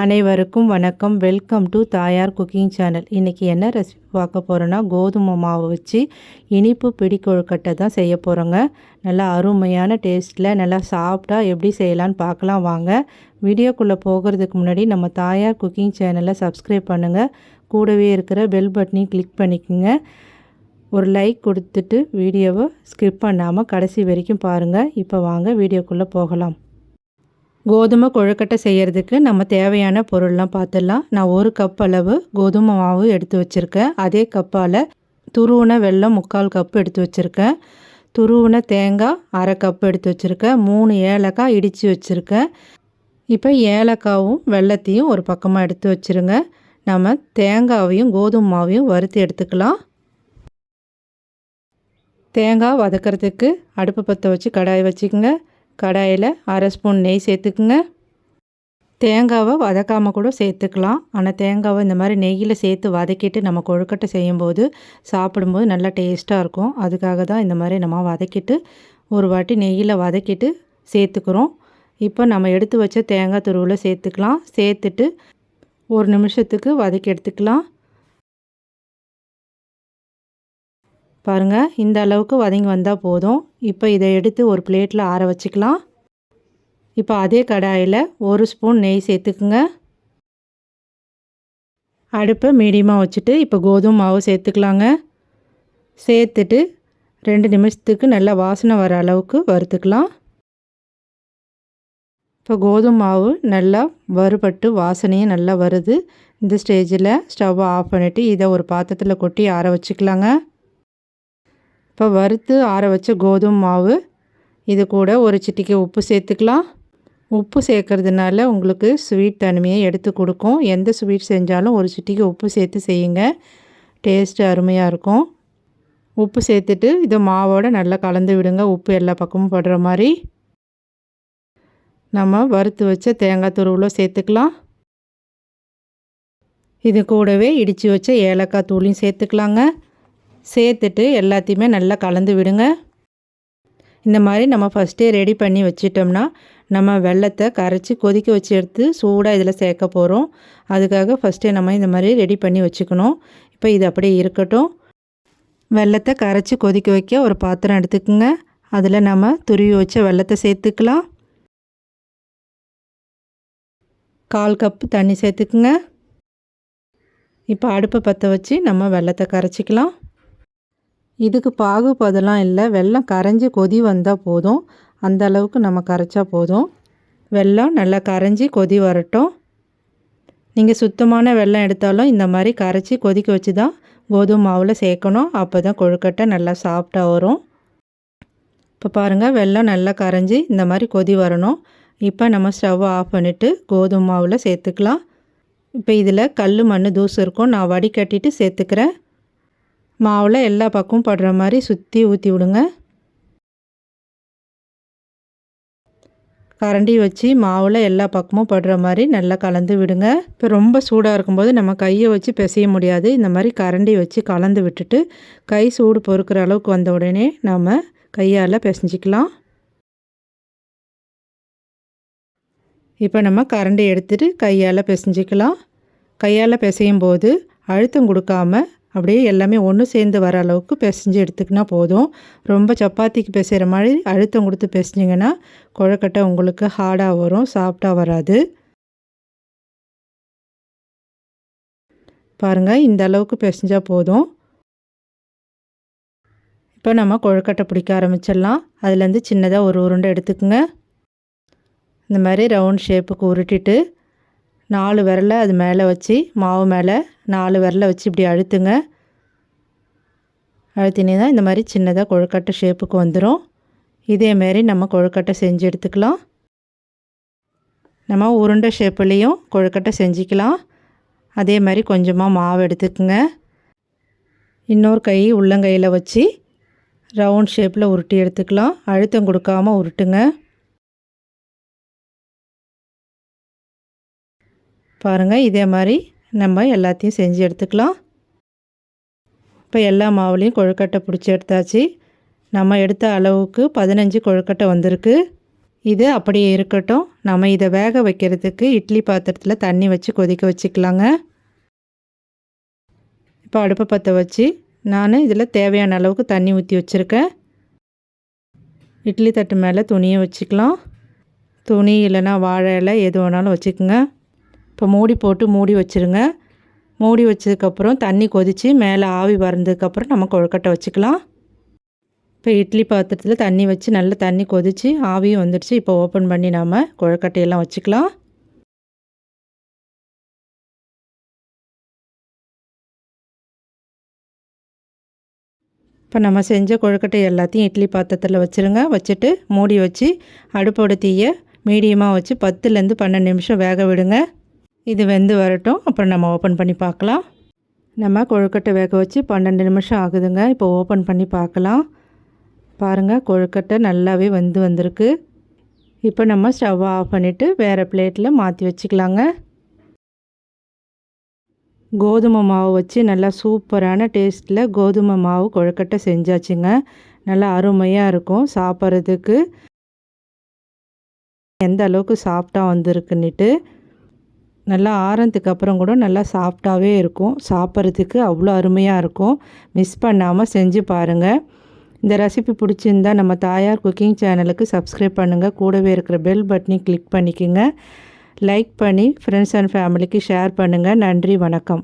அனைவருக்கும் வணக்கம். Welcome to Thayar cooking channel. இன்றைக்கி என்ன ரெசிபி பார்க்க போகிறோன்னா கோதுமை மாவு வச்சு இனிப்பு பிடி கொழுக்கட்டை தான் செய்ய போகிறோங்க நல்லா அருமையான டேஸ்ட்டில் நல்லா சாப்பிட்டா எப்படி செய்யலான்னு பார்க்கலாம் வாங்க. வீடியோக்குள்ளே போகிறதுக்கு முன்னாடி நம்ம தாயார் குக்கிங் சேனலை சப்ஸ்கிரைப் பண்ணுங்கள் கூடவே இருக்கிற பெல் பட்டனையும் கிளிக் பண்ணிக்கோங்க. ஒரு லைக் கொடுத்துட்டு வீடியோவை ஸ்கிப் பண்ணாமல் கடைசி வரைக்கும் பாருங்கள் இப்போ வாங்க வீடியோக்குள்ளே போகலாம். கோதுமை கொழுக்கட்டை செய்கிறதுக்கு நம்ம தேவையான பொருள்லாம் பார்த்துடலாம் நான் ஒரு கப் அளவு கோதுமை மாவு எடுத்து வச்சுருக்கேன். அதே கப்பால் துருவின வெள்ளம் முக்கால் கப் எடுத்து வச்சுருக்கேன். துருவின தேங்காய் அரை கப் எடுத்து வச்சுருக்கேன். மூணு ஏலக்காய் இடித்து வச்சுருக்கேன். இப்போ ஏலக்காவும் வெள்ளத்தையும் ஒரு பக்கமாக எடுத்து வச்சுருங்க. நம்ம தேங்காவையும் கோதுமை மாவையும் வறுத்து எடுத்துக்கலாம். தேங்காய் வதக்கிறதுக்கு அடுப்பு பற்ற வச்சு கடாய் வச்சுக்கோங்க. கடாயில் அரை ஸ்பூன் நெய் சேர்த்துக்குங்க. தேங்காவை வதக்காமல் கூட சேர்த்துக்கலாம். ஆனால் தேங்காவை இந்த மாதிரி நெய்யில் சேர்த்து வதக்கிட்டு நம்ம கொழுக்கட்டை செய்யும்போது சாப்பிடும்போது நல்லா டேஸ்ட்டாக இருக்கும். அதுக்காக தான் இந்த மாதிரி நம்ம வதக்கிட்டு ஒரு வாட்டி நெய்யில் வதக்கிட்டு சேர்த்துக்கிறோம். இப்போ நம்ம எடுத்து வச்ச தேங்காய் துருவில் சேர்த்துக்கலாம். சேர்த்துட்டு ஒரு நிமிஷத்துக்கு வதக்கி எடுத்துக்கலாம். பாருங்கள் இந்த அளவுக்கு வதங்கி வந்தால் போதும். இப்போ இதை எடுத்து ஒரு பிளேட்டில் ஆற வச்சுக்கலாம். இப்போ அதே கடாயில் ஒரு ஸ்பூன் நெய் சேர்த்துக்குங்க. அடுப்பை மீடியமாக வச்சுட்டு இப்போ கோதுமை மாவு சேர்த்துக்கலாங்க. சேர்த்துட்டு ரெண்டு நிமிஷத்துக்கு நல்லா வாசனை வர அளவுக்கு வறுத்துக்கலாம். இப்போ கோதுமை மாவு நல்லா வறுபட்டு வாசனையும் நல்லா வருது. இந்த ஸ்டேஜில் ஸ்டவ்வை ஆஃப் பண்ணிவிட்டு இதை ஒரு பாத்திரத்தில் கொட்டி ஆற வச்சுக்கலாங்க. இப்போ வறுத்து ஆற வச்ச கோதுமை மாவு இது கூட ஒரு சிட்டிக்கு உப்பு சேர்த்துக்கலாம். உப்பு சேர்க்கறதுனால உங்களுக்கு ஸ்வீட் தனிமையை எடுத்து கொடுக்கும். எந்த ஸ்வீட் செஞ்சாலும் ஒரு சிட்டிக்கு உப்பு சேர்த்து செய்யுங்க. டேஸ்ட்டு அருமையாக இருக்கும். உப்பு சேர்த்துட்டு இதை மாவோடு நல்லா கலந்து விடுங்க. உப்பு எல்லா பக்கமும் படுற மாதிரி. நம்ம வறுத்து வச்ச தேங்காய் துருவில் சேர்த்துக்கலாம். இது கூடவே இடித்து வச்ச ஏலக்காய் தூளையும் சேர்த்துக்கலாங்க. சேர்த்துட்டு எல்லாத்தையுமே நல்லா கலந்து விடுங்க. இந்த மாதிரி நம்ம ஃபஸ்ட்டே ரெடி பண்ணி வச்சிட்டோம்னா நம்ம வெள்ளத்தை கரைச்சி கொதிக்க வச்சு எடுத்து சூடாக இதில் சேர்க்க போகிறோம் அதுக்காக ஃபஸ்ட்டே நம்ம இந்த மாதிரி ரெடி பண்ணி வச்சுக்கணும். இப்போ இது அப்படியே இருக்கட்டும். வெள்ளத்தை கரைச்சி கொதிக்க வைக்க ஒரு பாத்திரம் எடுத்துக்கோங்க. அதில் நம்ம துருவி வச்ச வெள்ளத்தை சேர்த்துக்கலாம். கால் கப்பு தண்ணி சேர்த்துக்குங்க. இப்போ அடுப்பை பற்ற வச்சு நம்ம வெள்ளத்தை கரைச்சிக்கலாம். இதுக்கு பாகுபதெல்லாம் இல்லை. வெள்ளம் கரைஞ்சி கொதி வந்தால் போதும். அந்த அளவுக்கு நம்ம கரைச்சா போதும். வெள்ளம் நல்லா கரைஞ்சி கொதி வரட்டும். நீங்கள் சுத்தமான வெள்ளம் எடுத்தாலும் இந்த மாதிரி கரைச்சி கொதிக்க வச்சு தான் கோதுமை மாவில் சேர்க்கணும். அப்போ தான் கொழுக்கட்டை நல்லா சாஃப்டாக வரும். இப்போ பாருங்கள் வெள்ளம் நல்லா கரைஞ்சி இந்த மாதிரி கொதி வரணும். இப்போ நம்ம ஸ்டவ் ஆஃப் பண்ணிவிட்டு கோதுமை மாவில் சேர்த்துக்கலாம். இப்போ இதில் கல் மண் தூசு இருக்கும். நான் வடிகட்டிட்டு சேர்த்துக்கிறேன். மாவில் எல்லா பக்கமும் படுற மாதிரி சுற்றி ஊற்றி விடுங்க. கரண்டி வச்சு மாவில் எல்லா பக்கமும் படுற மாதிரி நல்லா கலந்து விடுங்க. இப்போ ரொம்ப சூடாக இருக்கும்போது நம்ம கையை வச்சு பிசைய முடியாது. இந்த மாதிரி கரண்டி வச்சு கலந்து விட்டுட்டு கை சூடு பொறுக்கிற அளவுக்கு வந்த உடனே நாம் கையால் பிசைஞ்சிக்கலாம். இப்போ நம்ம கரண்டி எடுத்துகிட்டு கையால் பிசைஞ்சிக்கலாம். கையால் பிசையும் போது அழுத்தம் கொடுக்காம அப்படியே எல்லாமே ஒன்று சேர்ந்து வர அளவுக்கு பிசைஞ்சு எடுத்துக்கினா போதும். ரொம்ப சப்பாத்திக்கு பிசைகிற மாதிரி அழுத்தம் கொடுத்து பிசைஞ்சிங்கன்னா குழக்கட்டை உங்களுக்கு ஹார்டாக வரும் சாஃப்டாக வராது. பாருங்கள் இந்த அளவுக்கு பிசைஞ்சால் போதும். இப்போ நம்ம கொழுக்கட்டை பிடிக்க ஆரம்பிச்சிடலாம். அதுலேருந்து சின்னதாக ஒரு உருண்டை எடுத்துக்கோங்க. இந்த மாதிரி ரவுண்ட் ஷேப்புக்கு உருட்டிட்டு நாலு விரலை அது மேலே வச்சு மாவு மேலே நாலு விரலை வச்சு இப்படி அழுத்துங்க. அழுத்தினே தான் இந்த மாதிரி சின்னதாக கொழுக்கட்டை ஷேப்புக்கு வந்துடும் இதேமாரி நம்ம கொழுக்கட்டை செஞ்சு எடுத்துக்கலாம். நம்ம உருண்டை ஷேப்புலேயும் கொழுக்கட்டை செஞ்சுக்கலாம். அதே மாதிரி கொஞ்சமாக மாவு எடுத்துக்கோங்க. இன்னொரு கை உள்ளங்கையில் வச்சு ரவுண்ட் ஷேப்பில் உருட்டி எடுத்துக்கலாம். அழுத்தம் கொடுக்காமல் உருட்டுங்க. பாருங்கள் இதே மாதிரி நம்ம எல்லாத்தையும் செஞ்சு எடுத்துக்கலாம். இப்போ எல்லா மாவுலேயும் கொழுக்கட்டை பிடிச்சி எடுத்தாச்சு. நம்ம எடுத்த அளவுக்கு பதினஞ்சு கொழுக்கட்டை வந்திருக்கு. இது அப்படியே இருக்கட்டும். நம்ம இதை வேக வைக்கிறதுக்கு இட்லி பாத்திரத்தில் தண்ணி வச்சு கொதிக்க வச்சுக்கலாங்க. இப்போ அடுப்பை பற்ற வச்சு நான் இதில் தேவையான அளவுக்கு தண்ணி ஊற்றி வச்சுருக்கேன். இட்லி தட்டு மேலே துணியை வச்சுக்கலாம். துணி இல்லைன்னா வாழை இலை எது வேணாலும் வச்சுக்கோங்க. இப்போ மூடி போட்டு மூடி வச்சுருங்க. மூடி வச்சதுக்கப்புறம் தண்ணி கொதித்து மேலே ஆவி வறந்ததுக்கப்புறம் நம்ம கொழுக்கட்டை வச்சுக்கலாம். இப்போ இட்லி பாத்திரத்தில் தண்ணி வச்சு நல்லா தண்ணி கொதித்து ஆவியும் வந்துடுச்சு. இப்போ ஓப்பன் பண்ணி நாம் கொழுக்கட்டையெல்லாம் வச்சுக்கலாம். இப்போ நம்ம செஞ்ச கொழுக்கட்டை எல்லாத்தையும் இட்லி பாத்திரத்தில் வச்சுருங்க. வச்சுட்டு மூடி வச்சு அடுப்போட தீயை மீடியமாக வச்சு பத்துலேருந்து பன்னெண்டு நிமிஷம் வேக விடுங்க. இது வெந்து வரட்டும். அப்புறம் நம்ம ஓப்பன் பண்ணி பார்க்கலாம். நம்ம கொழுக்கட்டை வேக வச்சு பன்னெண்டு நிமிஷம் ஆகுதுங்க. இப்போ ஓப்பன் பண்ணி பார்க்கலாம். பாருங்கள் கொழுக்கட்டை நல்லாவே வெந்து வந்திருக்கு. இப்போ நம்ம ஸ்டவ் ஆஃப் பண்ணிவிட்டு வேறு பிளேட்டில் மாற்றி வச்சுக்கலாங்க. கோதுமை மாவு வச்சு நல்லா சூப்பரான டேஸ்ட்டில் கோதுமை மாவு கொழுக்கட்டை செஞ்சாச்சுங்க. நல்லா அருமையாக இருக்கும் சாப்பிட்றதுக்கு. எந்த அளவுக்கு சாப்பிட்டா வந்திருக்குன்னுட்டு. நல்லா ஆறதுக்கு அப்புறம் கூட நல்லா சாஃப்டாகவே இருக்கும். சாப்பிட்றதுக்கு அவ்வளோ அருமையாக இருக்கும். மிஸ் பண்ணாமல் செஞ்சு பாருங்கள் இந்த ரெசிபி பிடிச்சிருந்தா நம்ம தாயார் குக்கிங் சேனலுக்கு சப்ஸ்கிரைப் பண்ணுங்கள் கூடவே இருக்கிற பெல் பட்டனையும் கிளிக் பண்ணிக்கோங்க. லைக் பண்ணி ஃப்ரெண்ட்ஸ் அண்ட் ஃபேமிலிக்கு ஷேர் பண்ணுங்கள் நன்றி வணக்கம்.